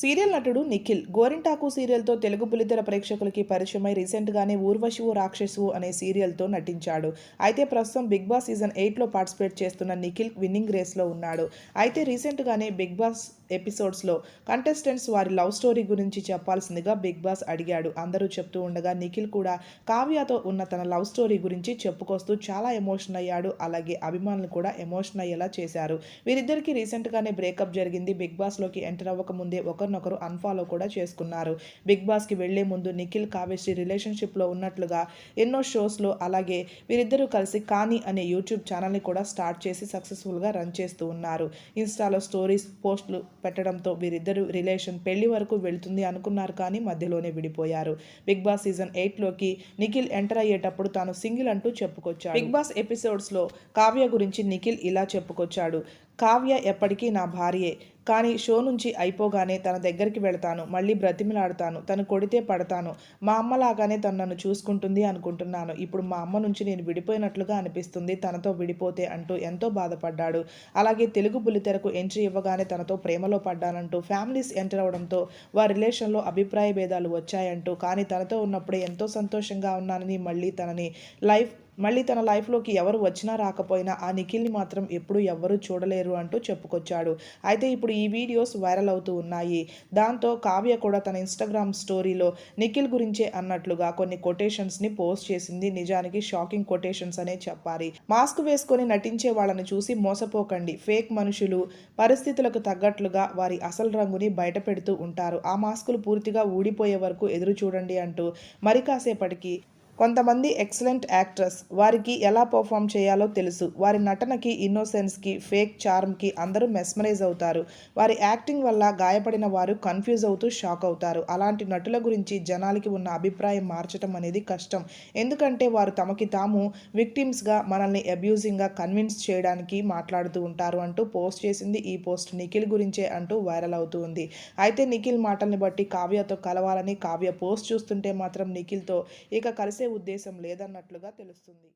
Serial నటుడు నిఖిల్ గోరింటాకు సీరియల్తో తెలుగు బుల్లితెర ప్రేక్షకులకి పరిచయమై రీసెంట్గానే ఊర్వశివు రాక్షసువు అనే సీరియల్తో నటించాడు. అయితే ప్రస్తుతం బిగ్ బాస్ సీజన్ ఎయిట్లో పార్టిసిపేట్ చేస్తున్న నిఖిల్ విన్నింగ్ రేస్లో ఉన్నాడు. అయితే రీసెంట్గానే బిగ్ బాస్ ఎపిసోడ్స్లో కంటెస్టెంట్స్ వారి లవ్ స్టోరీ గురించి చెప్పాల్సిందిగా బిగ్ బాస్ అడిగాడు. అందరూ చెప్తూ ఉండగా నిఖిల్ కూడా కావ్యతో ఉన్న తన లవ్ స్టోరీ గురించి చెప్పుకొస్తూ చాలా ఎమోషన్ అయ్యాడు. అలాగే అభిమానులు కూడా ఎమోషన్ అయ్యేలా చేశారు. వీరిద్దరికీ రీసెంట్గానే బ్రేకప్ జరిగింది. బిగ్ బాస్లోకి ఎంటర్ అవ్వక ముందే ఒకరినొకరు అన్ఫాలో కూడా చేసుకున్నారు. బిగ్ బాస్కి వెళ్ళే ముందు నిఖిల్ కావ్యశ్రీ రిలేషన్షిప్లో ఉన్నట్లుగా ఎన్నో షోస్లో అలాగే వీరిద్దరూ కలిసి కానీ అనే యూట్యూబ్ ఛానల్ని కూడా స్టార్ట్ చేసి సక్సెస్ఫుల్గా రన్ చేస్తూ ఉన్నారు. ఇన్స్టాలో స్టోరీస్ పోస్టులు పెట్టడంతో వీరిద్దరు రిలేషన్ పెళ్ళి వరకు వెళ్తుంది అనుకున్నారు కానీ మధ్యలోనే విడిపోయారు. బిగ్ బాస్ సీజన్ ఎయిట్లోకి నిఖిల్ ఎంటర్ అయ్యేటప్పుడు తాను సింగిల్ అంటూ చెప్పుకొచ్చాడు. బిగ్ బాస్ ఎపిసోడ్స్లో కావ్య గురించి నిఖిల్ ఇలా చెప్పుకొచ్చాడు. కావ్య ఎప్పటికీ నా భార్యే. కానీ షో నుంచి అయిపోగానే తన దగ్గరికి వెళతాను. మళ్ళీ బ్రతిమిలాడతాను. తను కొడితే పడతాను. మా అమ్మలాగానే తను నన్ను చూసుకుంటుంది అనుకుంటున్నాను. ఇప్పుడు మా అమ్మ నుంచి నేను విడిపోయినట్లుగా అనిపిస్తుంది. తనతో విడిపోతే అంటూ ఎంతో బాధపడ్డాడు. అలాగే తెలుగు బుల్లితెరకు ఎంట్రీ ఇవ్వగానే తనతో ప్రేమలో పడ్డానంటూ ఫ్యామిలీస్ ఎంటర్ అవడంతో వారి రిలేషన్లో అభిప్రాయ భేదాలు వచ్చాయంటూ కానీ తనతో ఉన్నప్పుడే ఎంతో సంతోషంగా ఉన్నానని మళ్ళీ తనని లైఫ్ మళ్ళీ తన లైఫ్లోకి ఎవరు వచ్చినా రాకపోయినా ఆ నిఖిల్ని మాత్రం ఎప్పుడు ఎవ్వరూ చూడలేరు అంటూ చెప్పుకొచ్చాడు. అయితే ఇప్పుడు ఈ వీడియోస్ వైరల్ అవుతూ ఉన్నాయి. దాంతో కావ్య కూడా తన ఇన్స్టాగ్రామ్ స్టోరీలో నిఖిల్ గురించే అన్నట్లుగా కొన్ని కొటేషన్స్ని పోస్ట్ చేసింది. నిజానికి షాకింగ్ కొటేషన్స్ అనే చెప్పాలి. మాస్క్ వేసుకొని నటించే వాళ్ళని చూసి మోసపోకండి. ఫేక్ మనుషులు పరిస్థితులకు తగ్గట్లుగా వారి అసలు రంగుని బయట పెడుతూ ఉంటారు. ఆ మాస్కులు పూర్తిగా ఊడిపోయే వరకు ఎదురు చూడండి అంటూ మరి కాసేపటికి కొంతమంది ఎక్సలెంట్ యాక్ట్రెస్. వారికి ఎలా పర్ఫామ్ చేయాలో తెలుసు. వారి నటనకి ఇన్నోసెన్స్కి ఫేక్ చార్మ్కి అందరూ మెస్మరైజ్ అవుతారు. వారి యాక్టింగ్ వల్ల గాయపడిన వారు కన్ఫ్యూజ్ అవుతూ షాక్ అవుతారు. అలాంటి నటుల గురించి జనాలకి ఉన్న అభిప్రాయం మార్చడం అనేది కష్టం. ఎందుకంటే వారు తమకి తాము విక్టిమ్స్గా మనల్ని అబ్యూజింగ్గా కన్విన్స్ చేయడానికి మాట్లాడుతూ ఉంటారు అంటూ పోస్ట్ చేసింది ఈ పోస్ట్ నిఖిల్ గురించే అంటూ వైరల్ అవుతూ ఉంది. అయితే నిఖిల్ మాటల్ని బట్టి కావ్యతో కలవాలని కావ్య పోస్ట్ చూస్తుంటే మాత్రం నిఖిల్తో ఇక కలిసే ఉద్దేశం లేదన్నట్లుగా తెలుస్తుంది.